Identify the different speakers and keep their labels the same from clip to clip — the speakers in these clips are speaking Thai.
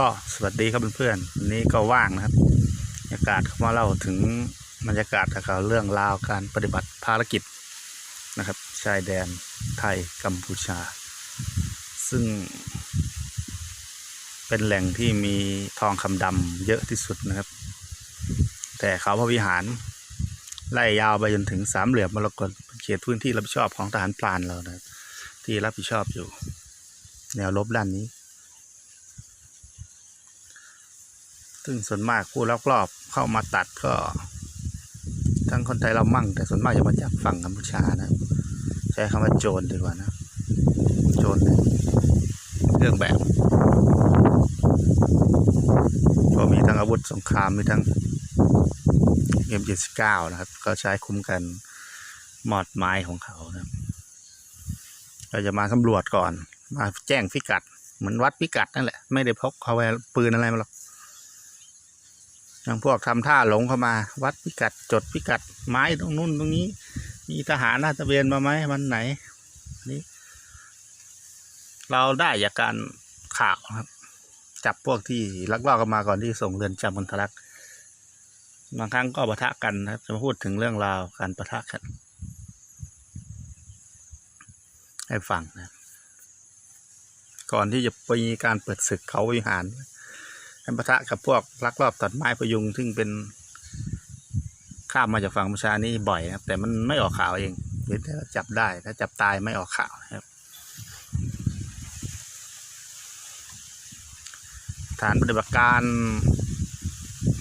Speaker 1: ก็สวัสดีครับเพื่อนๆวันนี้ก็ว่างนะครับบรรยากาศเขามาเล่าถึงบรรยากาศกับเรื่องราวการปฏิบัติภารกิจนะครับ ชายแดนไทยกัมพูชา ซึ่ง เป็นแหล่งที่มีทองคำดำเยอะที่สุดนะครับ แต่เขาพระวิหาร ไล่ยาวไปจนถึงสามเหลี่ยมมรกตเป็นเขตพื้นที่รับผิดชอบของทหารพรานเรานะที่รับผิดชอบอยู่ แนวรบด้านนี้ ซึ่งส่วนมากผู้ลักลอบเข้ามาตัดก็ ทั้งคนไทยเรามั่ง แต่ส่วนมากจะมาจากฝั่งกัมพูชานะใช้คำว่าโจรดีกว่านะ โจรเครื่องแบบก็มีทั้งอาวุธสงครามมีทั้งเอ็มเจ็ดสิบเก้านะครับ ก็ใช้คุ้มกันหมอดไม้ของเขานะเราจะมาสำรวจก่อน มาแจ้งพิกัด เหมือนวัดพิกัดนั่นแหละ ไม่ได้พกเอาไว้ปืนอะไรมาหรอก อย่างพวกทำท่าหลงเข้ามา วัดพิกัดจดพิกัดไม้ตรงนู้นตรงนี้ มีทหารลาดตระเวนมาไหมวันไหนนี่เราได้จากการข่าวครับ จับพวกที่ลักลอบกันมาก่อนที่ส่งเรือนจำกันทะลักบางครั้งก็ปะทะกันนะครับ จะมาพูดถึงเรื่องราวการปะทะกัน ให้ฟังนะ ก่อนที่จะมีการเปิดศึกเขาวิหาร ให้ปะทะกับพวกลักลอบตัดไม้พยุงซึ่งเป็นข้ามมาจากฝั่งมพูชานี่บ่อยนะครับ แต่มันไม่ออกข่าวเองเดี๋ยวจับได้ถ้าจับตายไม่ออกข่าวนะครับ ฐานปฏิบัติการ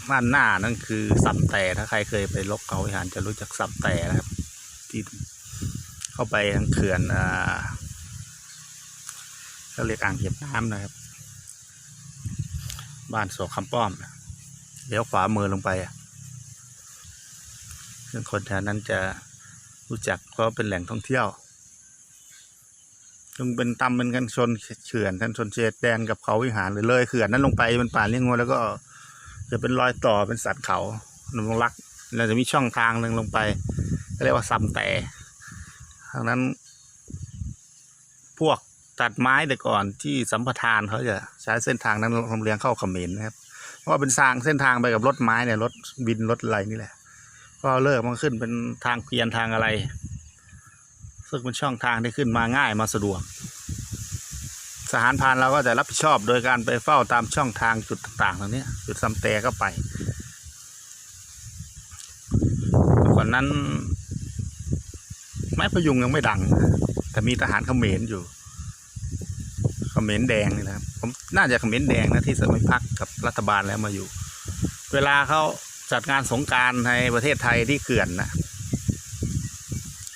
Speaker 1: ม่านหน้านั่นคือสับแต่ถ้าใครเคยไปลบเขาวิหารจะรู้จักสับแต่นะครับ ที่เข้าไปทางเขื่อนอ่าเขาเรียกอ่างเก็บน้ำนะครับ บ้านโศกคำป้อมเลี้ยวขวามือลงไปอะซึ่งคนแถวนั้นจะรู้จักเพราะเป็นแหล่งท่องเที่ยวจึงเป็นตำเป็นกันชนเขื่อนกันชนเชดแดนกับเขาวิหารหรือเลยเขื่อนนั้นลงไปเป็นป่าเลี้ยงงูแล้วก็ จะเป็นรอยต่อเป็นสัตว์เขาลงลักเราจะมีช่องทางหนึ่งลงไปเรียกว่าซัมแต่ทางนั้น พวก ตัดไม้แต่ก่อนที่สัมปทานเขาจะใช้เส้นทางนั้นลำเลียงเข้าเขมรนะครับ เพราะว่าเป็นทางเส้นทางไปกับรถไม้เนี่ยรถบินรถอะไรนี่แหละ ก็เลิกมันขึ้นเป็นทางเพียนทางอะไร ซึ่งเป็นช่องทางที่ขึ้นมาง่ายมาสะดวก สหารพานเราก็จะรับผิดชอบโดยการไปเฝ้าตามช่องทางจุดต่างๆเหล่านี้จุดซัมเตก็ไปก่อนนั้น ไม้พยุงยังไม่ดัง แต่มีทหารเขมรอยู่ เขมรแดงนี่นะครับผมน่าจะเขมรแดงนะที่สริมพักกับรัฐบาลแล้วมาอยู่ เวลาเขาจัดงานสงการในประเทศไทยที่เขื่อนนะ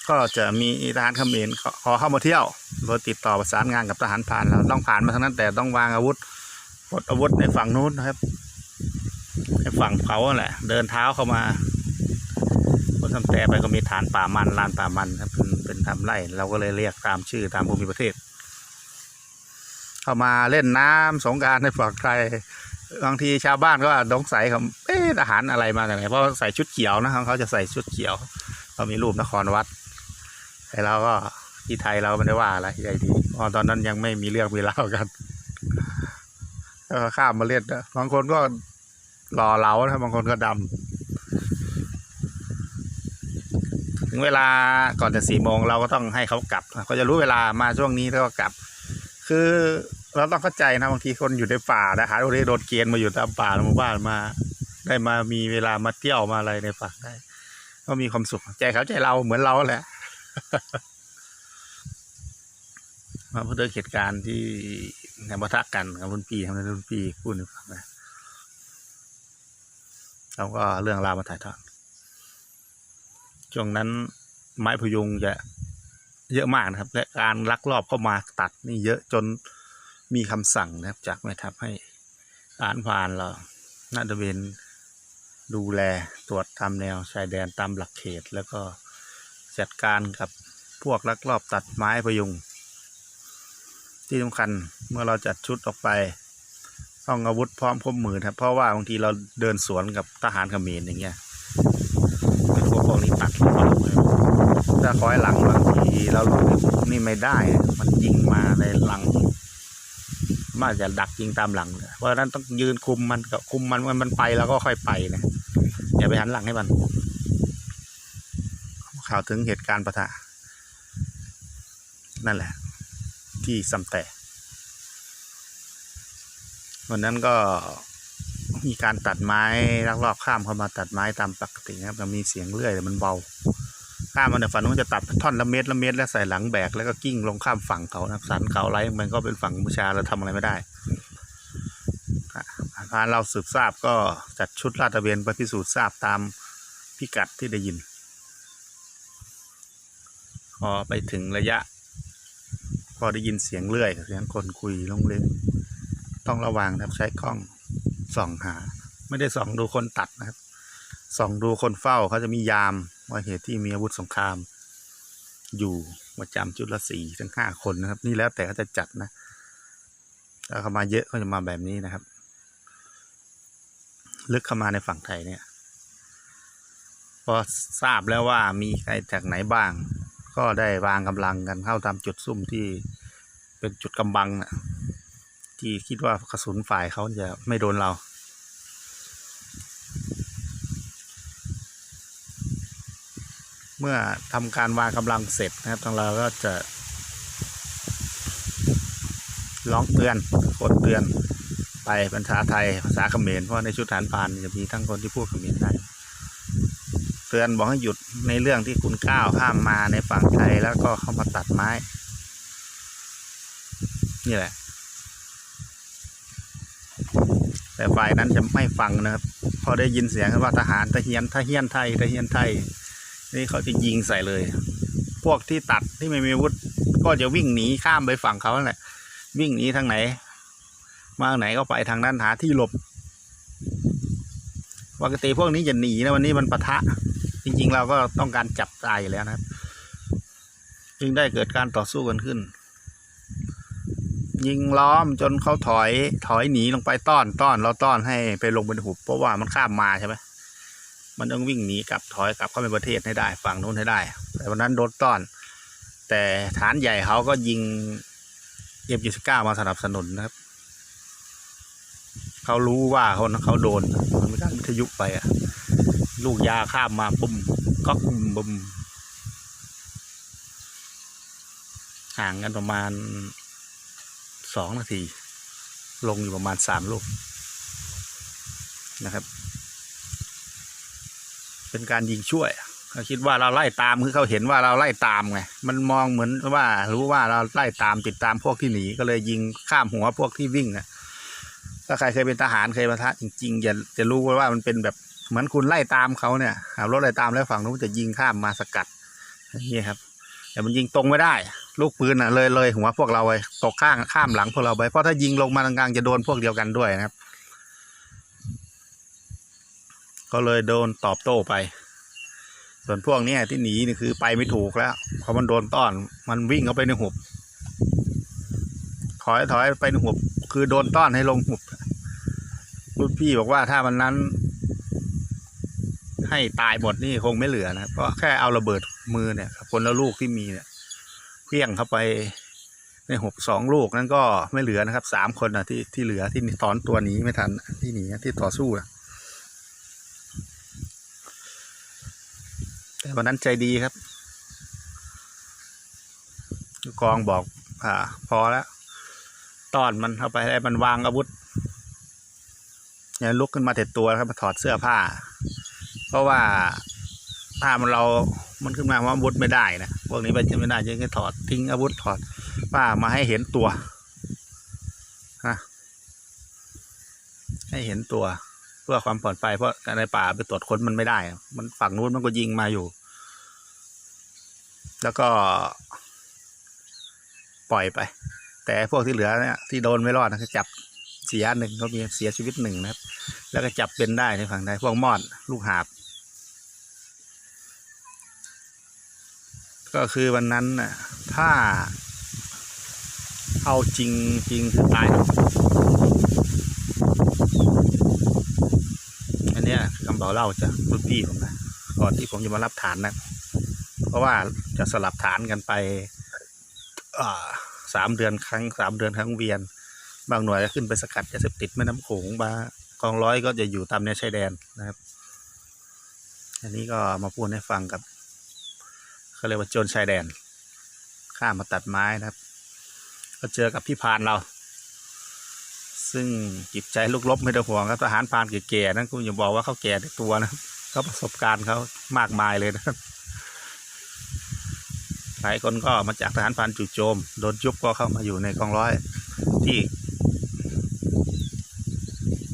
Speaker 1: ก็จะมีทหารเขมรขอขอเข้ามาเที่ยวโดยติดต่อประสานงานกับทหารผ่านเราต้องผ่านมาทั้งนั้นแต่ต้องวางอาวุธปลดอาวุธในฝั่งนู้นนะครับในฝั่งเขาแหละ เดินเท้าเข้ามาคนทำแต่ไปก็มีฐานป่ามันลานป่ามันครับเป็นเป็นทำไร่เราก็เลยเรียกตามชื่อตามภูมิประเทศ เข้ามาเล่นน้ำสงการในฝั่งไทยบางทีชาวบ้านก็สงสัยเขาเอ๊ะทหารอะไรมาจากไหนเพราะใส่ชุดเขียวนะเขาจะใส่ชุดเขียวเขามีรูปนครวัดไอ้เราก็ที่ไทยเราไม่ได้ว่าอะไรใหญ่ดีเพราะตอนนั้นยังไม่มีเรื่องมีเล่าวกันแล้วก็ข้ามมาเล่นนะบางคนก็รอเรานะบางคนก็ดำถึงเวลาก่อนจะสี่โมงเราก็ต้องให้เขากลับเขาจะรู้เวลามาช่วงนี้แล้วก็กลับ คือ เราต้องเข้าใจนะบางทีคนอยู่ในป่านะหาโดนโดนเกณฑ์มาอยู่ตามป่าหมู่บ้านมา ได้มามีเวลามาเที่ยวมาอะไรในป่าได้ ก็มีความสุขใจเขาใจเราเหมือนเราแหละมาพูดถึงเหตุการณ์ที่ในปะทะกันกับรุ่นพี่ทำในรุ่นพี่พูดให้ฟังนะเราก็เรื่องราวมาถ่ายทอดช่วงนั้นไม้พยุงจะเยอะมากนะครับ และการลักลอบเข้ามาตัดนี่เยอะจน มีคำสั่งนะครับ จากแม่ทัพให้ทหารพานเรานาตะเวนดูแลตรวจทำแนวชายแดนตามหลักเขต แล้วก็จัดการกับพวกลักลอบตัดไม้พยุง ที่สำคัญเมื่อเราจัดชุดออกไป ต้องอาวุธพร้อมครบมือครับ เพราะว่าบางทีเราเดินสวนกับทหารเขมรอย่างเงี้ยเป็นพวกพวกนี้ตัดเราถ้าคอยหลังบางทีเราหลบนี่ไม่ได้ มันยิงมาในหลังารถจะดักยิงตามหลังเลยเพราะฉะนั้นต้องยืนคุมมันกับคุมมันมันมันไปแล้วก็ค่อยไปนะอย่าไปหันหลังให้มันข่าวถึงเหตุการณ์ปะทะนั่นแหละ ที่ซัมแต่วันนั้นก็มีการตัดไม้ลักลอบข้ามเข้ามาตัดไม้ตามปกตินะครับแต่มีเสียงเลื่อยแต่มันเบา ข้ามมันแต่ยฝันว่าจะตัดท่อนละเม็ดละเม็ดแล้วใส่หลังแบกแล้วก็กิ้งลงข้ามฝั่งเขานะครับสันเขาไรมันก็เป็นฝั่งกัมพูชาเราทำอะไรไม่ได้อะพานเราสืบทราบก็จัดชุดลาดตระเวนไปพิสูจน์ทราบตามพิกัดที่ได้ยิน พอไปถึงระยะ พอได้ยินเสียงเลื่อยเสียงคนคุยลงเล่นต้องระวังนะครับใช้กล้องส่องหา ไม่ได้ส่องดูคนตัดนะครับส่องดูคนเฝ้าเขาจะมียาม ว่าเหตุที่มีอาวุธสงคราม อยู่ประจำจุดละสี่ถึงห้าคนนะครับ นี่แล้วแต่เขาจะจัดนะถ้าเข้ามาเยอะเขาจะมาแบบนี้นะครับ ลึกเข้ามาในฝั่งไทยเนี่ย พอทราบแล้วว่ามีใครจากไหนบ้าง ก็ได้วางกำลังกันเข้าตามจุดซุ่มที่เป็นจุดกำบังนะที่คิดว่ากระสุนฝ่ายเขาจะไม่โดนเรา เมื่อทำการวางกำลังเสร็จนะครับทางเราก็จะร้องเตือนกดเตือนไปภาษาไทยภาษาเขมรเพราะในชุดฐานพรานจะมีทั้งคนที่พูดเขมรได้เตือนบอกให้หยุดในเรื่องที่คุณก้าวข้ามมาในฝั่งไทยแล้วก็เข้ามาตัดไม้ นี่แหละ แต่ฝ่ายนั้นจะไม่ฟังนะครับ พอได้ยินเสียงว่าทหารทหารทหารไทยทหารไทย นี่เขาจะยิงใส่เลย พวกที่ตัดที่ไม่มีอาวุธก็จะวิ่งหนีข้ามไปฝั่งเขาแหละวิ่งหนีทางไหน มาไหนก็ไปทางนั้นหาที่หลบปกติพวกนี้จะหนีนะวันนี้มันปะทะ จริง ๆ เราก็ต้องการจับตายอยู่แล้วนะครับ จึงได้เกิดการต่อสู้กันขึ้น ยิงล้อมจนเขาถอยถอยหนีลงไปต้อนต้อนเราต้อนให้ไปลงบนหุบเพราะว่ามันข้ามมาใช่ไหม มันต้องวิ่งหนีกลับถอยกลับเข้าไปประเทศให้ได้ฝั่งนู้นให้ได้ แต่วันนั้นโดนต้อน แต่ฐานใหญ่เขาก็ยิงเอฟยีสิบเก้ามาสนับสนุนนะครับ เขารู้ว่าเขาเขาโดนมันมีการวิทยุไปอะลูกยาข้ามมาปุ่มก็ปุ่มบุมห่างกันประมาณสองนาที ลงอยู่ประมาณสามลูกนะครับ เป็นการยิงช่วยเขาคิดว่าเราไล่ตามคือเขาเห็นว่าเราไล่ตามไงมันมองเหมือนว่ารู้ว่าเราไล่ตามติดตามพวกที่หนีก็เลยยิงข้ามหัวพวกที่วิ่งอะถ้าใครเคยเป็นทหารเคยมาทะจริงๆจะจะรู้ว่ามันเป็นแบบเหมือนคุณไล่ตามเขาเนี่ยขับรถไล่ตามแล้วฝั่งนู้นจะยิงข้ามมาสกัดนี้ครับ แต่มันยิงตรงไม่ได้ ลูกปืนอะเลยเลยหัวพวกเราไปตกข้างข้ามหลังพวกเราไปเพราะถ้ายิงลงมาตรงกลางจะโดนพวกเดียวกันด้วยนะครับ ก็เลยโดนตอบโต้ไป ส่วนพวกนี้ที่หนีนี่คือไปไม่ถูกแล้วพอมันโดนต้อนมันวิ่งเข้าไปในหุบ ถอยถอยไปในหุบ คือโดนต้อนให้ลงหุบรุ่นพี่บอกว่าถ้ามันนั้น ให้ตายหมดนี่คงไม่เหลือนะเพราะแค่เอาระเบิดมือเนี่ยคนละลูกที่มีเนี่ยเพี้ยงเข้าไปในหกสองลูกนั้นก็ไม่เหลือนะครับสามคนนะที่ที่เหลือที่ถอนตัวหนีไม่ทันที่หนีที่ต่อสู้นะ แต่วันนั้นใจดีครับกองบอก อ่า พอแล้วตอนมันเข้าไปให้มันวางอาวุธอย่าลุกขึ้นมาเต็ดตัวครับมาถอดเสื้อผ้า เพราะว่าถ้ามันเรา มันขึ้นมาว่าอาวุธไม่ได้นะพวกนี้ไปจะไม่ได้ยังแค่ถอดทิ้งอาวุธถอดผ้ามาให้เห็นตัวฮะให้เห็นตัว เพื่อความปลอดภัยเพราะในป่าไปตรวจค้นมันไม่ได้ มันฝั่งนู้นมันก็ยิงมาอยู่ แล้วก็ ปล่อยไป แต่พวกที่เหลือเนี่ยที่โดนไม่รอดนะก็จับเสียหนึ่งก็มีเสียชีวิตหนึ่งนะครับ แล้วก็จับเป็นได้ในฝั่งใดพวกมอดลูกหาบ ก็คือวันนั้นน่ะถ้า เอาจริงจริงคือตายอันเนี้ยคำบอกเล่าจากรุ่นพี่ผมนะก่อนที่ผมจะมารับฐานนะ ราะว่าจะสลับฐานกันไปสามเดือนครั้งสามเดือนครั้งเวียน บางหน่วยก็ขึ้นไปสกัดยาเสพติดแม่น้ำโขงมากองร้อยก็จะอยู่ตามแนวชายแดนนะครับ อันนี้ก็มาพูดให้ฟังกับเขาเรียกว่าโจรชายแดน ข้ามมาตัดไม้นะครับ ก็เจอกับพี่พานเรา ซึ่งจิตใจลุกลบไม่ต้องห่วงครับทหารพานแก่ๆนั้นคุณอย่าบอกว่าเขาแก่ตัวนะเขาประสบการณ์เขามากมายเลยนะครับ ลายคนก็มาจากทหารพรานจู่โจมโดนยุบก็เข้ามาอยู่ในกองร้อยที่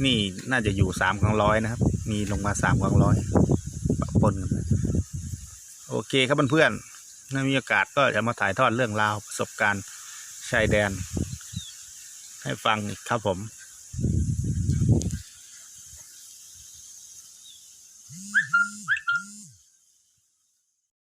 Speaker 1: นี่น่าจะอยู่สามกองร้อยนะครับ มีลงมาสามกองร้อยปะปนกันไปโอเคครับเพื่อนๆถ้ามีโอกาสก็จะมาถ่ายทอดเรื่องราวประสบการณ์ชายแดน ให้ฟังครับผม